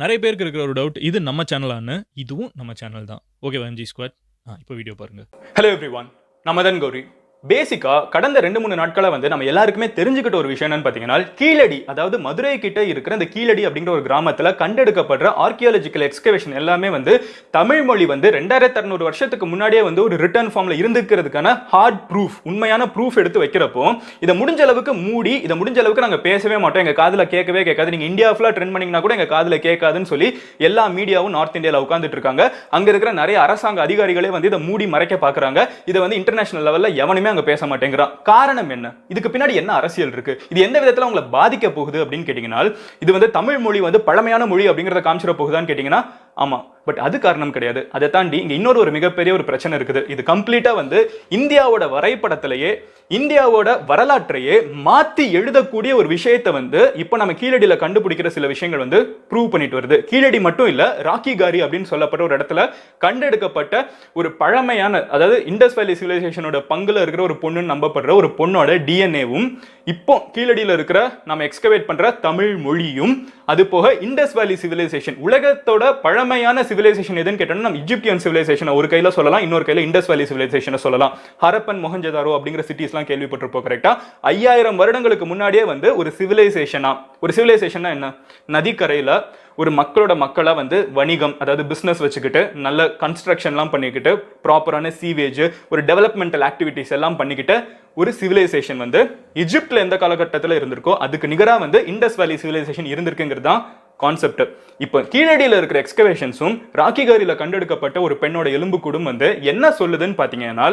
நிறைய பேருக்கு இருக்கிற ஒரு டவுட் இது நம்ம சேனலான்னு இதுவும் நம்ம சேனல் தான். ஓகே வஞ்சி ஸ்குவாட் ஆ இப்போ வீடியோ பாருங்க. ஹலோ எவ்ரி ஒன் நம்ம தன் கௌரி. பேசிக்காக கடந்த ரெண்டு மூணு நாட்களாக வந்து நம்ம எல்லாருக்குமே தெரிஞ்சுக்கிட்ட ஒரு விஷயம் என்னன்னு பார்த்தீங்கன்னா கீழடி அதாவது மதுரை கிட்ட இருக்கிற இந்த கீழடி அப்படிங்கிற ஒரு கிராமத்தில் கண்டெடுக்கப்படுற ஆர்கியாலஜிக்கல் எக்ஸ்கவேஷன் எல்லாமே வந்து தமிழ் மொழி வந்து ரெண்டாயிரத்தி அறுநூறு வருஷத்துக்கு முன்னாடியே வந்து ஒரு ரிட்டர்ன் ஃபார்மில் இருந்துக்கிறதுக்கான ஹார்ட் ப்ரூஃப் உண்மையான ப்ரூஃப் எடுத்து வைக்கிறப்போ இதை முடிஞ்ச அளவுக்கு மூடி இதை முடிஞ்ச அளவுக்கு நாங்கள் பேசவே மாட்டோம். எங்கள் காதில் கேட்கவே கேட்காது. நீங்கள் இந்தியா ஃபுல்லாக ட்ரெண்ட் பண்ணிங்கன்னா கூட எங்கள் காதில் கேட்காதுன்னு சொல்லி எல்லா மீடியாவும் நார்த் இந்தியாவில் உட்காந்துட்டு இருக்காங்க. அங்கே இருக்கிற நிறைய அரசாங்க அதிகாரிகளே வந்து இதை மூடி மறைக்க பார்க்குறாங்க இதை வந்து இன்டர்நேஷனல் லெவலில் எவனுமே அங்க பேச மாட்டேங்கிறான் காரணம் என்ன? இதுக்கு பின்னாடி என்ன அரசியல் இருக்கு? இது எந்த விதத்துல உங்களை பாதிக்க போகுது அப்படின்னு கேட்டீங்கன்னா இது வந்து தமிழ் மொழி வந்து பழமையான மொழி அப்படிங்கிறத காமிச்சிட போகுதான்னு கேட்டீங்கன்னா ஆமாம் பட் அது காரணம் கிடையாது. அதை தாண்டி இங்கே இன்னொரு ஒரு மிகப்பெரிய ஒரு பிரச்சனை இருக்குது. இது கம்ப்ளீட்டாக வந்து இந்தியாவோட வரைபடத்திலேயே இந்தியாவோட வரலாற்றையே மாற்றி எழுதக்கூடிய ஒரு விஷயத்தை வந்து இப்போ நம்ம கீழடியில் கண்டுபிடிக்கிற சில விஷயங்கள் வந்து ப்ரூவ் பண்ணிட்டு வருது. கீழடி மட்டும் இல்லை ராக்கி காரி அப்படின்னு சொல்லப்பட்ட ஒரு இடத்துல கண்டெடுக்கப்பட்ட ஒரு பழமையான அதாவது இண்டஸ் வேலி சிவிலைசேஷனோட பங்குல இருக்கிற ஒரு பொண்ணுன்னு நம்பப்படுற ஒரு பொண்ணோட டிஎன்ஏவும் இப்போ கீழடியில் இருக்கிற நம்ம எக்ஸ்கவேட் பண்ணுற தமிழ் மொழியும் அது போக இண்டஸ் வேலி சிவிலைசேஷன் உலகத்தோட பழமையான சிவிலைசேஷன் எதுன்னு கேட்டோம்னா நம்ம இஜிப்தியன் சிவிலைசேஷன் ஒரு கையில சொல்லலாம் இன்னொரு கையில இண்டஸ் வேலி சிவிலைசேஷனை சொல்லலாம். ஹரப்பன் மொஹஞ்சதாரோ அப்படிங்கிற சிட்டிஸ்லாம் கேள்விப்பட்டிருப்போம் கரெக்டா ஐயாயிரம் வருடங்களுக்கு முன்னாடியே வந்து ஒரு சிவிலைசேஷனா ஒரு சிவிலைசேஷனா என்ன? நதிக்கரையில ஒரு மக்களோட மக்களா வந்து வணிகம் அதாவது பிசினஸ் வச்சுக்கிட்டு நல்ல கன்ஸ்ட்ரக்ஷன்லாம் பண்ணிக்கிட்டு ப்ராப்பரான சீவேஜ் ஒரு டெவலப்மெண்டல் ஆக்டிவிட்டிஸ் எல்லாம் பண்ணிக்கிட்டு ஒரு சிவிலைசேஷன் வந்து இஜிப்டில் எந்த காலகட்டத்தில் இருந்திருக்கோ அதுக்கு நிகரா வந்து இண்டஸ் வேலி சிவிலைசேஷன் இருந்திருக்குங்கிறது தான் கான்செப்ட் இப்போ கீழடியில் இருக்கிற எக்ஸ்கவேஷன்ஸும் ராக்கிகாரியில் கண்டெடுக்கப்பட்ட ஒரு பெண்ணோட எலும்புக்கூடும் வந்து என்ன சொல்லுதுன்னு பார்த்தீங்கன்னா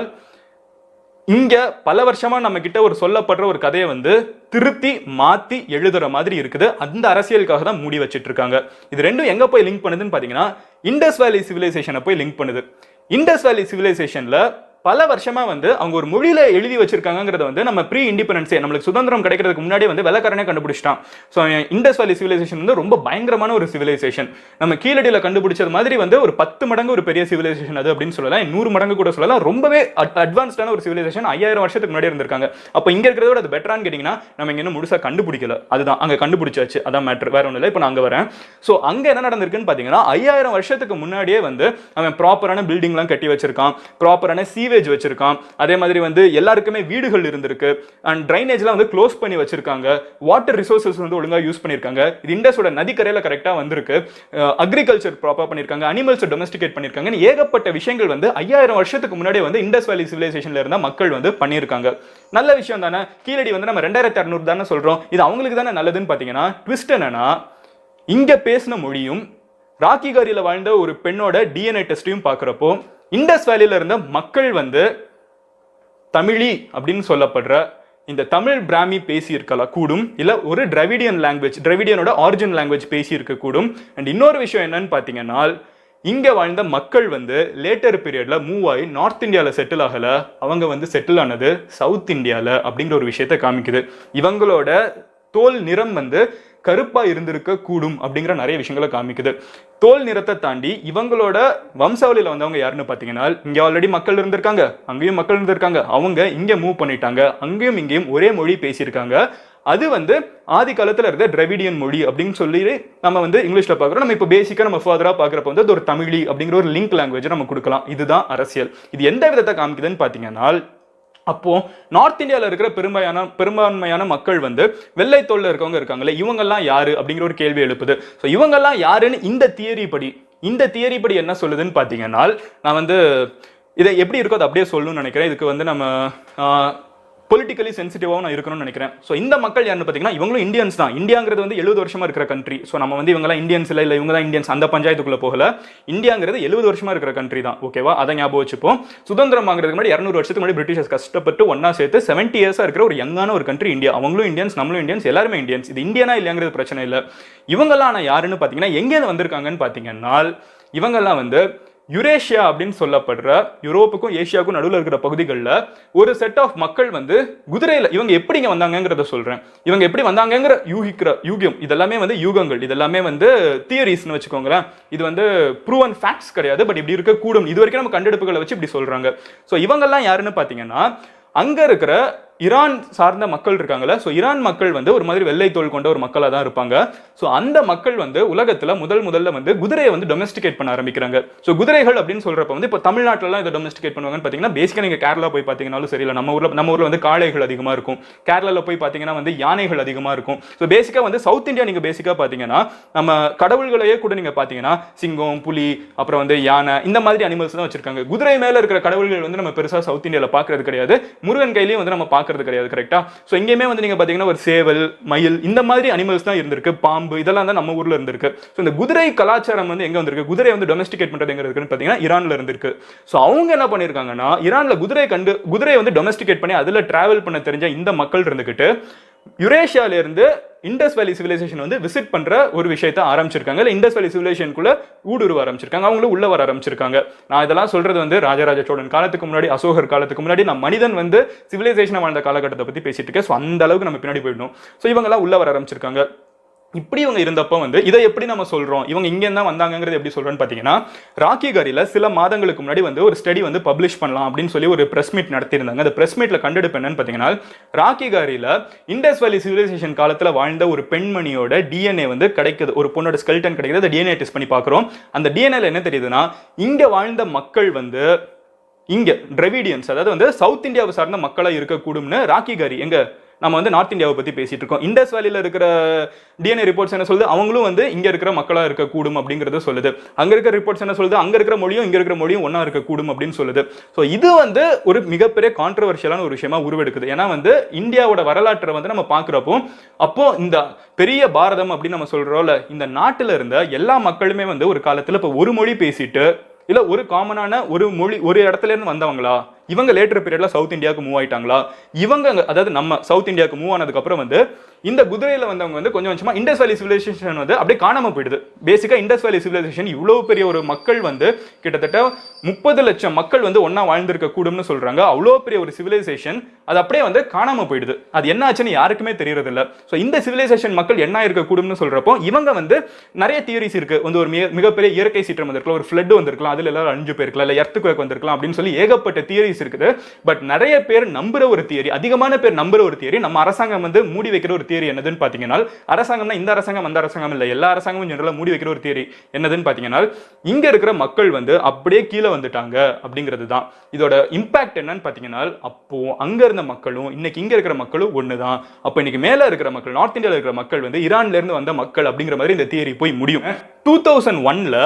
இங்க பல வருஷமா நம்ம கிட்ட ஒரு சொல்லப்படுற ஒரு கதையை வந்து திருத்தி மாத்தி எழுதுற மாதிரி இருக்குது. அந்த அரசியலுக்காக தான் மூடி வச்சிட்டு இருக்காங்க இது ரெண்டும் எங்க போய் லிங்க் பண்ணுதுன்னு பாத்தீங்கன்னா இண்டஸ் வேலி சிவிலைசேஷனை போய் லிங்க் பண்ணுது. இண்டஸ் வேலி சிவிலைசேஷன்ல பல வருஷமா வந்து அவங்க ஒரு மொழியில எழுதி வச்சிருக்காங்கிறத வந்து நம்ம ப்ரீ இண்டிபெண்டன்ஸே நம்மளுக்கு சுதந்திரம் கிடைக்கிறதுக்கு முன்னாடி வந்து வெள்ளக்காரனே கண்டுபிடிச்சிட்டான். ஸோ இண்டஸ் வேலி சிவிலைசேஷன் வந்து ரொம்ப பயங்கரமான ஒரு சிவிலைசேஷன் நம்ம கீழடியில் கண்டுபிடிச்சது மாதிரி வந்து ஒரு பத்து மடங்கு ஒரு பெரிய சிவிலைசேஷன் அது அப்படின்னு சொல்லலாம். நூறு மடங்கு கூட சொல்லலாம். ரொம்பவே அட்வான்ஸ்டான ஒரு சிவிலைசேஷன் ஐயாயிரம் வருஷத்துக்கு முன்னாடி இருந்திருக்காங்க. அப்போ இங்க இருக்கிறத விட அது பெட்டரான்னு கேட்டிங்கன்னா நம்ம இங்கே இன்னும் முழுசா கண்டுபிடிக்கல. அதுதான் அங்கே கண்டுபிடிச்சாச்சு. அதான் மேட்ரு வேற ஒன்றும் இல்லை இப்போ நான் அங்கே வரேன். ஸோ அங்க என்ன நடந்திருக்குன்னு பார்த்தீங்கன்னா ஐயாயிரம் வருஷத்துக்கு முன்னாடியே வந்து அவன் ப்ராப்பரான பில்டிங்லாம் கட்டி வச்சிருக்கான். ப்ராப்பரான சீவேஜ் வச்சிருக்கான். அதே மாதிரி வந்து எல்லாருக்குமே வீடுகள் இருந்திருக்கு. அண்ட் ட்ரைனேஜ்லாம் வந்து க்ளோஸ் பண்ணி வச்சிருக்காங்க. வாட்டர் ரிசோர்சஸ் வந்து ஒழுங்காக யூஸ் பண்ணியிருக்காங்க. இது இண்டஸோட நதிக்கரையில் கரெக்டாக வந்திருக்கு. அக்ரிகல்ச்சர் ப்ராப்பராக பண்ணியிருக்காங்க. அனிமல்ஸ் டொமஸ்டிகேட் பண்ணியிருக்காங்கன்னு ஏகப்பட்ட விஷயங்கள் வந்து ஐயாயிரம் வருஷத்துக்கு முன்னாடியே வந்து இண்டஸ் வேலி சிவிலைசேஷனில் இருந்த மக்கள் வந்து பண்ணியிருக்காங்க. நல்ல விஷயம் தானே? கீழடி வந்து நம்ம ரெண்டாயிரத்தி அறநூறு தானே சொல்கிறோம் இது அவங்களுக்கு தானே நல்லதுன்னு பார்த்தீங்கன்னா ட்விஸ்ட் என்னன்னா இங்கே பேசின மொழியும் ராக்கிகாரியில வாழ்ந்த ஒரு பெண்ணோட டிஎன்ஏ டெஸ்ட்டையும் பார்க்குறப்போ இண்டஸ் வேலியில் இருந்த மக்கள் வந்து தமிழி அப்படின்னு சொல்லப்படுற இந்த தமிழ் பிராமி பேசி இருக்கலாம் கூடும். இல்லை ஒரு டிரவிடியன் லாங்குவேஜ் டிரவிடியனோட ஆரிஜின் லாங்குவேஜ் பேசி கூடும். அண்ட் இன்னொரு விஷயம் என்னன்னு பார்த்தீங்கன்னா இங்கே வாழ்ந்த மக்கள் வந்து லேட்டர் பீரியடில் மூவ் ஆகி நார்த் இந்தியாவில் செட்டில் ஆகலை. அவங்க வந்து செட்டில் ஆனது சவுத் இந்தியாவில் அப்படிங்கிற ஒரு விஷயத்தை காமிக்குது. இவங்களோட தோல் நிறம் வந்து கருப்பாக இருந்திருக்க கூடும் அப்படிங்கிற நிறைய விஷயங்களை காமிக்குது. தோல் நிறத்தை தாண்டி இவங்களோட வம்சாவளியில் வந்தவங்க யாருன்னு பார்த்தீங்கன்னா இங்கே ஆல்ரெடி மக்கள் இருந்திருக்காங்க. அங்கேயும் மக்கள் இருந்திருக்காங்க. அவங்க இங்கே மூவ் பண்ணிட்டாங்க. அங்கேயும் இங்கேயும் ஒரே மொழி பேசியிருக்காங்க. அது வந்து ஆதி காலத்தில் இருந்த டிரவிடியன் மொழி அப்படின்னு சொல்லி நம்ம வந்து இங்கிலீஷில் பார்க்குறோம். நம்ம இப்போ பேசிக்காக நம்ம ஃபாதராக பார்க்குறப்ப வந்து அது ஒரு தமிழி அப்படிங்கிற ஒரு லிங்க் லாங்குவேஜ் நம்ம கொடுக்கலாம். இதுதான் அரசியல். இது எந்த விதத்தை காமிக்குதுன்னு பார்த்தீங்கன்னா அப்போ நார்த் இந்தியாவில் இருக்கிற பெரும்பாலான பெரும்பான்மையான மக்கள் வந்து வெள்ளை தோல்ல இருக்கவங்க இருக்காங்களே இவங்கெல்லாம் யாரு? அப்படிங்கிற ஒரு கேள்வி எழுப்புது. ஸோ இவங்கெல்லாம் யாருன்னு இந்த தியரி படி இந்த தியரி படி என்ன சொல்லுதுன்னு பார்த்தீங்கன்னா நான் வந்து இதை எப்படி இருக்கோ அதை அப்படியே சொல்லணும்னு நினைக்கிறேன். இதுக்கு வந்து நம்ம பொலிட்டிக்கலி சென்சிட்டிவாகவும் நான் இருக்கணும்னு நினைக்கிறேன். ஸோ இந்த மக்கள் யாருன்னு பார்த்தீங்கன்னா இவங்களும் இந்தியன்ஸ் தான். இந்தியாங்கிறது வந்து எழுபது வருஷமா இருக்கிற கண்ட்ரி ஸோ நம்ம வந்து இவங்கலாம் இந்தியன்ஸ் இல்லை இல்லை இவங்க தான் இந்தியன்ஸ் அந்த பஞ்சாயத்துக்குள்ளே போகல. இந்தியாங்கிறது எழுபது வருஷமா இருக்கிற கண்ட்ரி தான். ஓகேவா அதை ஞாபகம் வச்சுப்போம். சுதந்திரம் வாங்குறதுக்கு முன்னாடி இரநூறு வருஷத்துக்கு முன்னாடி பிரிட்டிஷர்ஸ் கஷ்டப்பட்டு ஒன்னா சேர்த்து செவன்டி இயர்ஸாக இருக்கிற ஒரு யங்கான ஒரு கண்ட்ரி இந்தியா. அவங்களும் இந்தியன்ஸ் நம்மளும் இந்தியன்ஸ் எல்லாருமே இந்தியன்ஸ் இது இந்தியனா இல்லையாங்கிறது பிரச்சனை இல்லை. இவங்கெல்லாம் ஆனால் யாருன்னு பார்த்தீங்கன்னா எங்கேருந்து வந்திருக்காங்கன்னு பார்த்தீங்கன்னா இவங்கெல்லாம் வந்து யுரேஷியா அப்படின்னு சொல்லப்படுற யூரோப்புக்கும் ஏஷியாவுக்கும் நடுவில் இருக்கிற பகுதிகளில் ஒரு செட் ஆஃப் மக்கள் வந்து குதிரையில் இவங்க எப்படி இங்கே வந்தாங்கங்கிறத சொல்கிறேன் இவங்க எப்படி வந்தாங்கங்கிற யூகிக்கிற யூகியம் இதெல்லாமே வந்து யூகங்கள் இதெல்லாமே வந்து தியரிஸ்னு வச்சுக்கோங்களேன். இது வந்து ப்ரூவன் ஃபேக்ட்ஸ் கிடையாது பட் இப்படி இருக்க கூடும். இது வரைக்கும் நம்ம கண்டெடுப்புகளை வச்சு இப்படி சொல்கிறாங்க ஸோ இவங்கெல்லாம் யாருன்னு பார்த்தீங்கன்னா அங்கே இருக்கிற ஈரான் சார்ந்த மக்கள் இருக்காங்கல்ல ஸோ ஈரான் மக்கள் வந்து ஒரு மாதிரி வெள்ளை தோல் கொண்ட ஒரு மக்களாக தான் இருப்பாங்க. ஸோ அந்த மக்கள் வந்து உலகத்தில் முதல் முதல்ல வந்து குதிரையை வந்து டொமஸ்டிகேட் பண்ண ஆரம்பிக்கிறாங்க. ஸோ குதிரைகள் அப்படின்னு சொல்கிறப்ப வந்து இப்போ தமிழ்நாட்டிலலாம் இதை டொமஸ்டிகேட் பண்ணுவாங்கன்னு பார்த்தீங்கன்னா பேசிக்காக நீங்கள் கேரளா போய் பார்த்தீங்கன்னாலும் சரியில்லை நம்ம ஊரில் நம்ம ஊரில் வந்து காளைகள் அதிகமாக இருக்கும். கேரளாவில் போய் பார்த்தீங்கன்னா வந்து யானைகள் அதிகமாக இருக்கும். ஸோ பேசிக்காக வந்து சவுத் இந்தியா நீங்கள் பேசிக்காக பார்த்தீங்கன்னா நம்ம கடவுள்களையே கூட நீங்கள் பார்த்தீங்கன்னா சிங்கம் புலி அப்புறம் வந்து யானை இந்த மாதிரி அனிமல்ஸ் தான் வச்சிருக்காங்க. குதிரை மேலே இருக்கிற கடவுள்கள் வந்து நம்ம பெருசாக சவுத் இந்தியாவில் பார்க்கறது கிடையாது. முருகன் கையிலையும் வந்து நம்ம பார்க்கறது கிடையாது கரெக்டா ஸோ எங்கேயுமே வந்து நீங்க பார்த்தீங்கன்னா ஒரு சேவல் மயில் இந்த மாதிரி அனிமல்ஸ் தான் இருந்திருக்கு. பாம்பு இதெல்லாம் தான் நம்ம ஊர்ல இருந்திருக்கு. ஸோ இந்த குதிரை கலாச்சாரம் வந்து எங்க வந்திருக்கு? குதிரை வந்து டொமஸ்டிகேட் பண்றது எங்க இருக்குன்னு பார்த்தீங்கன்னா ஈரான்ல இருந்திருக்கு. ஸோ அவங்க என்ன பண்ணியிருக்காங்கன்னா ஈரான்ல குதிரை கண்டு குதிரையை வந்து டொமஸ்டிகேட் பண்ணி அதுல டிராவல் பண்ண தெரிஞ்ச இந்த மக்கள் இருந்துகிட்டு யுரேஷியால இருந்து இண்டஸ் வேலி சிவிலைசேஷன் வந்து விசிட் பண்ணுற ஒரு விஷயத்தை ஆரம்பிச்சிருக்காங்க. இல்லை இண்டஸ் வேலி சிவிலேஷனுக்குள்ளே ஊடுருவ ஆரம்பிச்சிருக்காங்க. அவங்களும் உள்ள வர ஆரம்பிச்சிருக்காங்க. நான் இதெல்லாம் சொல்கிறது வந்து ராஜராஜ சோழன் காலத்துக்கு முன்னாடி அசோகர் காலத்துக்கு முன்னாடி நான் மனிதன் வந்து சிவிலைசேஷனை வாழ்ந்த காலகட்டத்தை பற்றி பேசிட்டு இருக்கேன். ஸோ அந்த அளவுக்கு நம்ம பின்னாடி போயிடணும். ஸோ இவங்கெல்லாம் உள்ள வர ஆரம்பிச்சிருக்காங்க. இப்படி இவங்க இருந்தப்போ வந்து இதை எப்படி நம்ம சொல்றோம்? இவங்க இங்கே தான் வந்தாங்கிறது எப்படி சொல்கிறோன்னு பார்த்தீங்கன்னா ராக்கி கரியில் சில மாதங்களுக்கு முன்னாடி வந்து ஒரு ஸ்டடி வந்து பப்ளிஷ் பண்ணலாம் அப்படின்னு சொல்லி ஒரு பிரஸ் மீட் நடத்தியிருந்தாங்க. அந்த பிரஸ் மீட்ல கண்டெடுப்பு என்னன்னு பார்த்தீங்கன்னா ராக்கி கரியில் இண்டஸ் வேலி சிவிலைசேஷன் காலத்தில் வாழ்ந்த ஒரு பெண்மணியோட டிஎன்ஏ வந்து கிடைக்குது. ஒரு பொண்ணோட ஸ்கெல்டன் கிடைக்குது. அதை டிஎன்ஏ டெஸ்ட் பண்ணி பார்க்குறோம் அந்த டிஎன்ஏல என்ன தெரியுதுன்னா இங்கே வாழ்ந்த மக்கள் வந்து இங்கே டிரெவிடியன்ஸ் அதாவது வந்து சவுத் இந்தியாவை சார்ந்த மக்களாக இருக்கக்கூடும்னு ராக்கி கரி எங்கள் நம்ம வந்து நார்த் இந்தியாவை பற்றி பேசிகிட்டு இருக்கோம். இண்டஸ் வேலியில் இருக்கிற டிஎன்ஏ ரிப்போர்ட்ஸ் என்ன சொல்லுது? அவங்களும் வந்து இங்கே இருக்கிற மக்களாக இருக்கக்கூடும் அப்படிங்கிறத சொல்லுது. அங்கே இருக்கிற ரிப்போர்ட்ஸ் என்ன சொல்லுது? அங்கே இருக்கிற மொழியும் இங்கே இருக்கிற மொழியும் ஒன்றா இருக்கக்கூடும் அப்படின்னு சொல்லுது. ஸோ இது வந்து ஒரு மிகப்பெரிய கான்ட்ரவர்ஷியலான ஒரு விஷயமா உருவெடுக்குது. ஏன்னா வந்து இந்தியாவோட வரலாற்றை வந்து நம்ம பார்க்குறப்போ அப்போ இந்த பெரிய பாரதம் அப்படின்னு நம்ம சொல்கிறோம்ல இந்த நாட்டில் இருந்த எல்லா மக்களுமே வந்து ஒரு காலத்தில் இப்போ ஒரு மொழி பேசிட்டு இல்லை ஒரு காமனான ஒரு மொழி ஒரு இடத்துல இருந்து வந்தவங்களா? இவங்க லேட்டர் பீரியட்ல சவுத் இந்தியாவுக்கு மூவ் ஆயிட்டாங்களா? இவங்க அதாவது நம்ம சவுத் இந்தியாவுக்கு மூவ் ஆனதுக்கு அப்புறம் வந்து இந்த குதிரையில வந்தவங்க வந்து கொஞ்சம் கொஞ்சமா இண்டஸ் வேலி சிவிலைசேஷன் வந்து அப்படியே காணாம போயிடுது. பேசிக்கா இண்டஸ் வேலி சிவிலைசேஷன் இவ்வளவு பெரிய ஒரு மக்கள் வந்து கிட்டத்தட்ட முப்பது லட்சம் மக்கள் வந்து ஒன்றா வாழ்ந்திருக்க கூடும்னு சொல்றாங்க. அவ்வளோ பெரிய ஒரு சிவிலைசேஷன் அது அப்படியே வந்து காணாம போயிடுது. அது என்ன ஆச்சுன்னு யாருக்குமே தெரியறது இல்ல ஸோ இந்த சிவிலைசேஷன் மக்கள் என்ன இருக்க கூடும்னு சொல்றப்போ இவங்க வந்து நிறைய தியரிஸ் இருக்கு. வந்து ஒரு மிக- மிகப்பெரிய இயற்கை சீற்றம் வந்திருக்கலாம். ஒரு ஃப்ளட் வந்திருக்கலாம். அதுல எல்லாரும் அழிஞ்சு போயிருக்கலாம். இல்ல எர்த்துக்குவேக் வந்திருக்கலாம் அப்படின்னு சொல்லி ஏகப்பட்ட தியரிஸ் இருக்குது. பட் நிறைய பேர் நம்புற ஒரு தியரி அதிகமான பேர் நம்புற ஒரு தியரி நம்ம அரசாங்கம் வந்து மூடி வைக்கிற ஒரு தியரி என்னதுன்னு பாத்தீங்கன்னா அரசாங்கம்னா இந்த அரசாங்கம் அந்த அரசாங்கம் இல்ல. எல்லா அரசாங்கமும் ஜெனரலா மூடி வைக்கிற ஒரு தியரி என்னதுன்னு பாத்தீங்கன்னா இங்க இருக்கிற மக்கள் வந்து அப்படியே கீழே வந்துட்டாங்க அப்படிங்கிறது தான். இதோட இம்பாக்ட் என்னன்னு பாத்தீங்கன்னா அப்போ அங்க இருந்த மக்களும் இன்னைக்கு இங்க இருக்கிற மக்களும் ஒண்ணுதான். அப்போ இன்னைக்கு மேல இருக்கிற மக்கள் நார்த் இந்தியால இருக்கிற மக்கள் வந்து ஈரான்ல இருந்து வந்த மக்கள் அப்படிங்கிற மாதிரி இந்த தியரி போய் முடியும். டூ தௌசண்ட் ஒன்ல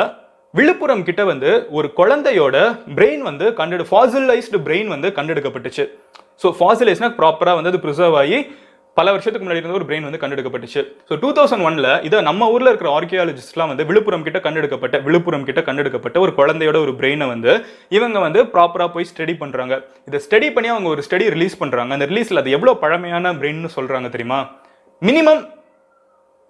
விழுப்புரம் கிட்ட வந்து ஒரு குழந்தையோட பிரெயின் வந்து கண்டெடு ஃபாசிலைஸ்டு பிரெயின் வந்து கண்டெடுக்கப்பட்டுச்சு. ஸோ ஃபாசிலைஸ்னா ப்ராப்பராக வந்து அது ப்ரிசர்வ் ஆகி பல வருஷத்துக்கு முன்னாடி இருந்த ஒரு பிரெயின் வந்து கண்டெடுக்கப்பட்டுச்சு. ஸோ டூ தௌசண்ட் ஒன்ல இதை நம்ம ஊரில் இருக்கிற ஆர்கியாலஜிஸ்ட்லாம் வந்து விழுப்புரம் கிட்ட கண்டெடுக்கப்பட்ட விழுப்புரம் கிட்ட கண்டெடுக்கப்பட்ட ஒரு குழந்தையோட ஒரு பிரெயினை வந்து இவங்க வந்து ப்ராப்பராக போய் ஸ்டடி பண்ணுறாங்க இதை ஸ்டடி பண்ணி அவங்க ஒரு ஸ்டடி ரிலீஸ் பண்ணுறாங்க அந்த ரிலீஸில் அது எவ்வளோ பழமையான பிரெயின்னு சொல்கிறாங்க தெரியுமா? மினிமம்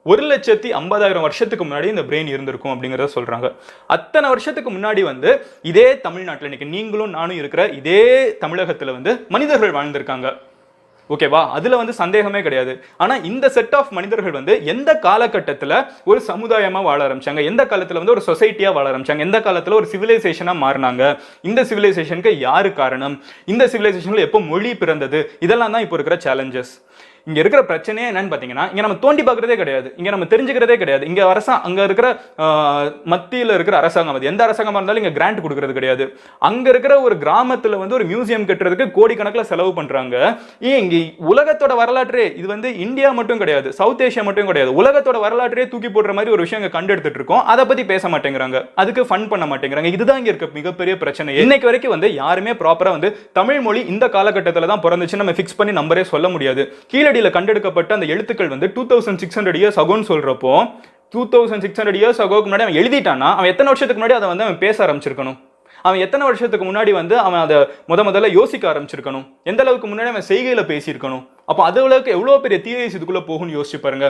ஒரு லட்சத்தி ஐம்பதாயிரம் வருஷத்துக்கு முன்னாடி இந்த பிரெயின் இருந்திருக்கும் அப்படிங்கிறத சொல்கிறாங்க அத்தனை வருஷத்துக்கு முன்னாடி வந்து இதே தமிழ்நாட்டில் இன்றைக்கி நீங்களும் நானும் இருக்கிற இதே தமிழகத்தில் வந்து மனிதர்கள் வாழ்ந்திருக்காங்க. ஓகேவா அதில் வந்து சந்தேகமே கிடையாது. ஆனால் இந்த செட் ஆஃப் மனிதர்கள் வந்து எந்த காலகட்டத்தில் ஒரு சமுதாயமாக வாழ ஆரம்பிச்சாங்க? எந்த காலத்தில் வந்து ஒரு சொசைட்டியாக வாழ ஆரம்பிச்சாங்க? எந்த காலத்தில் ஒரு சிவிலைசேஷனாக மாறினாங்க? இந்த சிவிலைசேஷனுக்கு யாரு காரணம்? இந்த சிவிலைசேஷனில் எப்போ மொழி பிறந்தது? இதெல்லாம் தான் இப்போ இருக்கிற சேலஞ்சஸ் இங்க இருக்கிற பிரச்சனையே என்னன்னு பாத்தீங்கன்னா இங்க நம்ம தோண்டி பார்க்கறதே கிடையாது. இங்க நம்ம தெரிஞ்சுக்கிறதே கிடையாது. இங்க அரசா அங்க இருக்கிற மத்தியில் மத்தியில இருக்கிற அரசாங்கம் அது. எந்த அரசாங்கமா இருந்தாலும் இங்க கிராண்ட் கொடுக்கறது கிடையாது. அங்க இருக்கிற ஒரு கிராமத்துல வந்து ஒரு மியூசியம் கட்டுறதுக்கு கோடிக்கணக்கில் செலவு பண்றாங்க. ஏன் இங்க உலகத்தோட வரலாற்றே இது வந்து இந்தியா மட்டும் கிடையாது சவுத் ஏஷியா மட்டும் கிடையாது. உலகத்தோட வரலாற்றே தூக்கி போடுற மாதிரி ஒரு விஷயம் இங்க கண்டெடுத்துட்டு இருக்கோம். அதை பத்தி பேச மாட்டேங்கிறாங்க. அதுக்கு ஃபன் பண்ண மாட்டேங்கிறாங்க. இதுதான் இங்க இருக்க மிகப்பெரிய பிரச்சனை. இன்னைக்கு வரைக்கும் வந்து யாருமே ப்ராப்பரா வந்து தமிழ் மொழி இந்த காலகட்டத்தில் தான் பிறந்துச்சு நம்ம ஃபிக்ஸ் பண்ணி நம்பரே சொல்ல முடியாது. கீழே கீழடியில கண்டெடுக்கப்பட்ட அந்த எழுத்துக்கள் வந்து two thousand six hundred years அகோன்னு சொல்றப்போ two thousand six hundred years அகோக்கு முன்னாடி அவன் எழுதிட்டானா அவன் எத்தனை வருஷத்துக்கு முன்னாடி அதை வந்து அவன் பேச ஆரம்பிச்சிருக்கணும்? அவன் எத்தனை வருஷத்துக்கு முன்னாடி வந்து அவன் அதை முத முதல்ல யோசிக்க ஆரம்பிச்சிருக்கணும்? எந்த அளவுக்கு முன்னாடி அவன் செய்கையில் பேசியிருக்கணும்? அப்போ அது அளவுக்கு எவ்வளோ பெரிய தியரிஸ் இதுக்குள்ளே போகும்னு யோசிச்சு பாருங்க.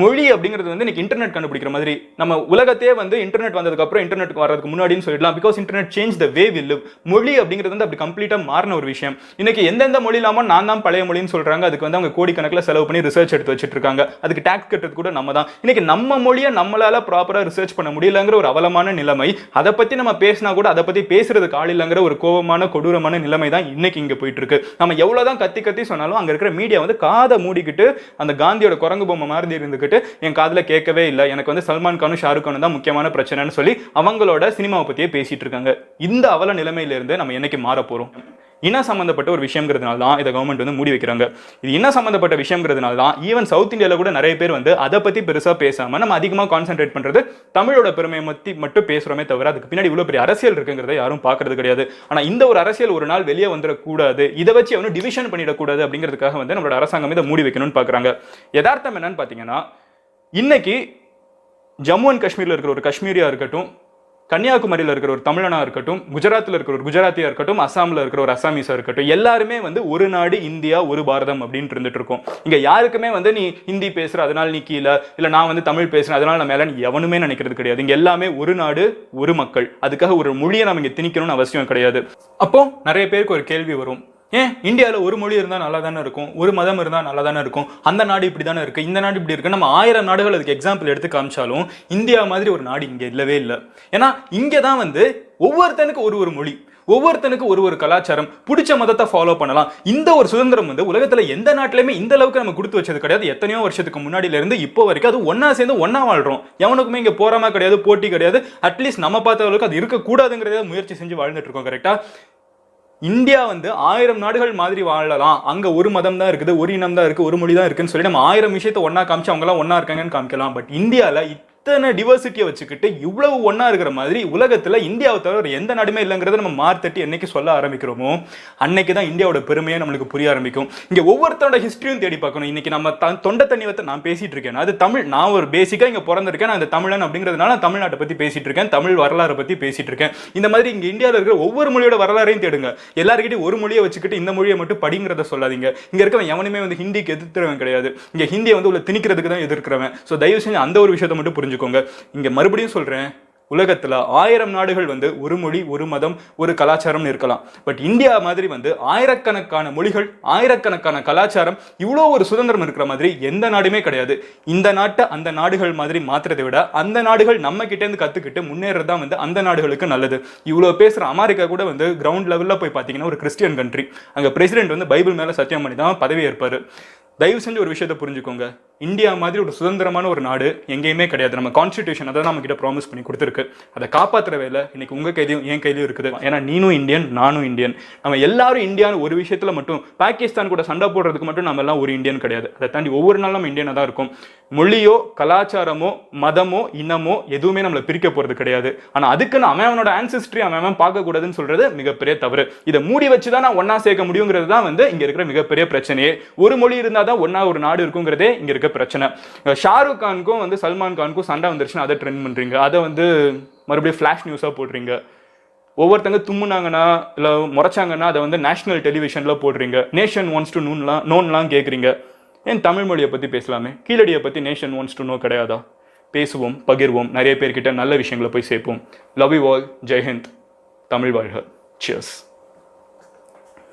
மொழி அப்படிங்கிறது வந்து இன்னைக்கு இன்டர்நெட் கண்டுபிடிக்கிற மாதிரி. நம்ம உலகத்தையே வந்து இன்டர்நெட் வந்ததுக்கப்புறம் இன்டர்நெட் வரதுக்கு முன்னாடின்னு சொல்லிடலாம். Because internet change the way we live மொழி அப்படிங்கிறது வந்து அப்படி கம்ப்ளீட்டாக மாறின ஒரு விஷயம். இன்னைக்கு எந்தெந்த மொழி இல்லாமல் நான் தான் பழைய மொழின்னு சொல்றாங்க. அதுக்கு வந்து அவங்க கோடிக்கணக்கில் செலவு பண்ணி ரிசர்ச் எடுத்து வச்சுட்டு இருக்காங்க அதுக்கு டேக்ஸ் கட்டுறது கூட நம்ம தான். இன்னைக்கு நம்ம மொழியை நம்மளால ப்ராப்பராக ரிசர்ச் பண்ண முடியலங்கிற ஒரு அவலமான நிலைமை. அதை பத்தி நம்ம பேசினா கூட அதை பத்தி பேசுறதுக்கு ஆள் இல்லைங்கிற ஒரு கோபமான கொடூரமான நிலைமை தான் இன்னைக்கு இங்க போயிட்டு இருக்கு நம்ம எவ்வளவுதான் கத்தி கத்தி சொன்னாலும் அங்க இருக்கிற மீடியா வந்து காதை மூடிக்கிட்டு அந்த காந்தியோட குரங்கு பொம்மை மாதிரி இருந்துக்கிட்டு என் காதுல கேட்கவே இல்லை. எனக்கு வந்து சல்மான் கானும் ஷாருக் கானும் தான் முக்கியமான பிரச்சனைன்னு சொல்லி அவங்களோட சினிமாவை பற்றியே பேசிட்டு இருக்காங்க. இந்த அவல நிலைமையில இருந்து நம்ம என்னைக்கு மாற போறோம்? இன சம்மந்தப்பட்ட ஒரு விஷயங்கிறதுனால தான் இதை கவர்மெண்ட் வந்து மூடி வைக்கிறாங்க. இது இன சம்மந்தப்பட்ட விஷயங்கிறதுனால தான் ஈவன் சவுத் இந்தியாவில் கூட நிறைய பேர் வந்து அதை பற்றி பெருசாக பேசாமல் நம்ம அதிகமாக கான்சென்ட்ரேட் பண்ணுறது தமிழோட பெருமையை பற்றி மட்டும் பேசுகிறோமே தவிர அதுக்கு பின்னாடி இவ்வளோ பெரிய அரசியல் இருக்குங்கிறத யாரும் பார்க்கறது கிடையாது. ஆனால் இந்த ஒரு அரசியல் ஒரு நாள் வெளியே வந்துடக்கூடாது. இதை வச்சு அவனு டிவிஷன் பண்ணிடக்கூடாது அப்படிங்கிறதுக்காக வந்து நம்மளோட அரசாங்கம் இதை மூடி வைக்கணும்னு பார்க்குறாங்க யதார்த்தம் என்னன்னு பார்த்தீங்கன்னா இன்னைக்கு ஜம்மு அண்ட் காஷ்மீரில் இருக்கிற ஒரு காஷ்மீரியா இருக்கட்டும் கன்னியாகுமரியில் இருக்கிற ஒரு தமிழனாக இருக்கட்டும் குஜராத்தில் இருக்கிற ஒரு குஜராத்தியாக இருக்கட்டும் அசாமில் இருக்கிற ஒரு அசாமீஸாக இருக்கட்டும் எல்லாருமே வந்து ஒரு நாடு இந்தியா ஒரு பாரதம் அப்படின்னு இருந்துட்டு இருக்கோம். இங்கே யாருக்குமே வந்து நீ ஹிந்தி பேசுகிற அதனால் நீ கீழே இல்லை நான் வந்து தமிழ் பேசுகிறேன் அதனால் நான் மேலே எவனுமே நினைக்கிறது கிடையாது. இங்கே எல்லாமே ஒரு நாடு ஒரு மக்கள். அதுக்காக ஒரு மொழியை நம்ம இங்கே திணிக்கணும்னு அவசியம் கிடையாது. அப்போ நிறைய பேருக்கு ஒரு கேள்வி வரும். ஏன்? இந்தியாவில் ஒரு மொழி இருந்தால் நல்லா தானே இருக்கும்? ஒரு மதம் இருந்தால் நல்லா தானே இருக்கும்? அந்த நாடு இப்படி தானே இருக்குது இந்த நாடு இப்படி இருக்குது நம்ம ஆயிரம் நாடுகள் அதுக்கு எக்ஸாம்பிள் எடுத்து காமிச்சாலும் இந்தியா மாதிரி ஒரு நாடு இங்கே இல்லவே இல்லை. ஏன்னா இங்கே தான் வந்து ஒவ்வொருத்தனுக்கு ஒரு ஒரு மொழி ஒவ்வொருத்தனுக்கு ஒரு ஒரு கலாச்சாரம் பிடிச்ச மதத்தை ஃபாலோ பண்ணலாம். இந்த ஒரு சுதந்திரம் வந்து உலகத்தில் எந்த நாட்டிலையுமே இந்த அளவுக்கு நம்ம கொடுத்து வச்சது கிடையாது. எத்தனையோ வருஷத்துக்கு முன்னாடியிலேருந்து இப்போ வரைக்கும் அது ஒன்றா சேர்ந்து ஒன்றா வாழ்கிறோம் எவனுக்குமே இங்கே போறாம கிடையாது போட்டி கிடையாது. அட்லீஸ்ட் நம்ம பார்த்த அளவுக்கு அது இருக்கக்கூடாதுங்கிறத முயற்சி செஞ்சு வாழ்ந்துட்டு இருக்கோம் கரெக்டாக இந்தியா வந்து ஆயிரம் நாடுகள் மாதிரி வாழலாம். அங்க ஒரு மதம் தான் இருக்குது ஒரு இனம் தான் இருக்கு ஒரு மொழி தான் இருக்குன்னு சொல்லி நம்ம ஆயிரம் விஷயத்த ஒன்றா காமிச்சு அவங்க எல்லாம் இருக்காங்கன்னு காமிக்கலாம். பட் இந்தியாவில் இத்தனை டிவர்சிட்டியை வச்சுக்கிட்டு இவ்வளவு ஒன்றா இருக்கிற மாதிரி உலகத்துல இந்தியாவை தவிர எந்த நாடுமே இல்லைங்கிறத நம்ம மார்த்தட்டி என்னைக்கு சொல்ல ஆரம்பிக்கிறோமோ அன்னைக்கு தான் இந்தியாவோட பெருமையை நம்மளுக்கு புரிய ஆரம்பிக்கும். இங்கே ஒவ்வொருத்தரோட ஹிஸ்ட்ரியும் தேடி பார்க்கணும். இன்னைக்கு நம்ம த- தொண்டை தண்ணி வத்த நான் பேசிட்டு இருக்கேன். அது தமிழ் நான் ஒரு பேசிக்காக இங்கே பிறந்திருக்கேன். நான் அந்த தமிழன் அப்படிங்கிறதுனால நான் தமிழ்நாட்டை பற்றி பேசிட்டு இருக்கேன். தமிழ் வரலாறை பற்றி பேசிகிட்டு இருக்கேன். இந்த மாதிரி இங்கே இந்தியாவில் இருக்கிற ஒவ்வொரு மொழியோட வரலாறையும் தேடுங்க. எல்லாருக்கிட்டையும் ஒரு மொழியை வச்சுக்கிட்டு இந்த மொழியை மட்டும் படிங்கிறத சொல்லாதீங்க. இங்க இருக்கிறவன் எவனுமே வந்து ஹிந்திக்கு எதிர்க்கிறவன் கிடையாது. இங்க ஹிந்தியை வந்து உள்ள திணிக்கிறதுக்கு தான் எதிர்க்கிறவன். ஸோ தயவு செஞ்சு அந்த ஒரு விஷயத்தை மட்டும் புரிஞ்சுக்கோங்க. இங்கே மறுபடியும் சொல்கிறேன் உலகத்தில் ஆயிரம் நாடுகள் வந்து ஒரு மொழி ஒரு மதம் ஒரு கலாச்சாரம்னு இருக்கலாம். பட் இந்தியா மாதிரி வந்து ஆயிரக்கணக்கான மொழிகள் ஆயிரக்கணக்கான கலாச்சாரம் இவ்வளோ ஒரு சுதந்திரம் இருக்கிற மாதிரி எந்த நாடுமே கிடையாது. இந்த நாட்டை அந்த நாடுகள் மாதிரி மாற்றுறதை விட அந்த நாடுகள் நம்ம கிட்டேருந்து கற்றுக்கிட்டு முன்னேறது தான் வந்து அந்த நாடுகளுக்கு நல்லது. இவ்வளோ பேசுகிற அமெரிக்கா கூட வந்து கிரவுண்ட் லெவலில் போய் பார்த்தீங்கன்னா ஒரு கிறிஸ்டியன் கண்ட்ரி அங்கே பிரசிடென்ட் வந்து பைபிள் மேலே சத்தியம் பண்ணி தான் பதவியேற்பார் தயவு செஞ்சு ஒரு விஷயத்தை புரிஞ்சுக்கோங்க. இந்தியா மாதிரி ஒரு சுதந்திரமான ஒரு நாடு எங்கேயுமே கிடையாது. நம்ம கான்ஸ்டிடியூஷன் அதை நம்ம கிட்ட ப்ராமிஸ் பண்ணி கொடுத்துருக்கு. அதை காப்பாத்துற வேலை இன்னைக்கு உங்க கையிலையும் என் கையிலையும் இருக்குது. ஏன்னா நீனும் இந்தியன் நானும் இந்தியன். நம்ம எல்லாரும் இந்தியான்னு ஒரு விஷயத்துல மட்டும் பாகிஸ்தான் கூட சண்டை போடுறதுக்கு மட்டும் நம்ம எல்லாம் ஒரு இந்தியன் கிடையாது. அதை தாண்டி ஒவ்வொரு நாளும் நம்ம இந்தியனாக தான் இருக்கும். மொழியோ கலாச்சாரமோ மதமோ இனமோ எதுவுமே நம்மளை பிரிக்க போகிறது கிடையாது. ஆனால் அதுக்குன்னு அவன் அவனோட ஆன்சிஸ்ட்ரி அவன் அவன் பார்க்கக்கூடாதுன்னு சொல்கிறது மிகப்பெரிய தவறு. இதை மூடி வச்சு தான் நான் ஒன்றா சேர்க்க முடியுங்கிறது தான் வந்து இங்கே இருக்கிற மிகப்பெரிய பிரச்சனையே. ஒரு மொழி இருந்தால் தான் ஒன்றா ஒரு நாடு இருக்குங்கிறதே இங்கே இருக்க பிரச்சனை. ஷாருக் கானுக்கும் வந்து சல்மான் கானுக்கும் சண்டை வந்துருச்சுன்னா அதை ட்ரெண்ட் பண்ணுறீங்க அதை வந்து மறுபடியும் ஃப்ளாஷ் நியூஸாக போடுறீங்க. ஒவ்வொருத்தங்க தும்முனாங்கன்னா இல்லை முறைச்சாங்கன்னா அதை வந்து நேஷனல் டெலிவிஷனில் போடுறீங்க. நேஷன் ஒன்ஸ் டு நூன்லாம் நோன்லாம் கேட்குறீங்க ஏன் தமிழ் மொழியை பற்றி பேசலாமே. கீழடியை பற்றி நேஷன் ஒன்ஸ் டு நோ கிடையாதா? பேசுவோம் பகிர்வோம் நிறைய பேர்கிட்ட நல்ல விஷயங்களை போய் சேர்ப்போம். லவ் யூ ஆல் ஜெய்ஹிந்த் தமிழ் வாழ்க. சியர்ஸ்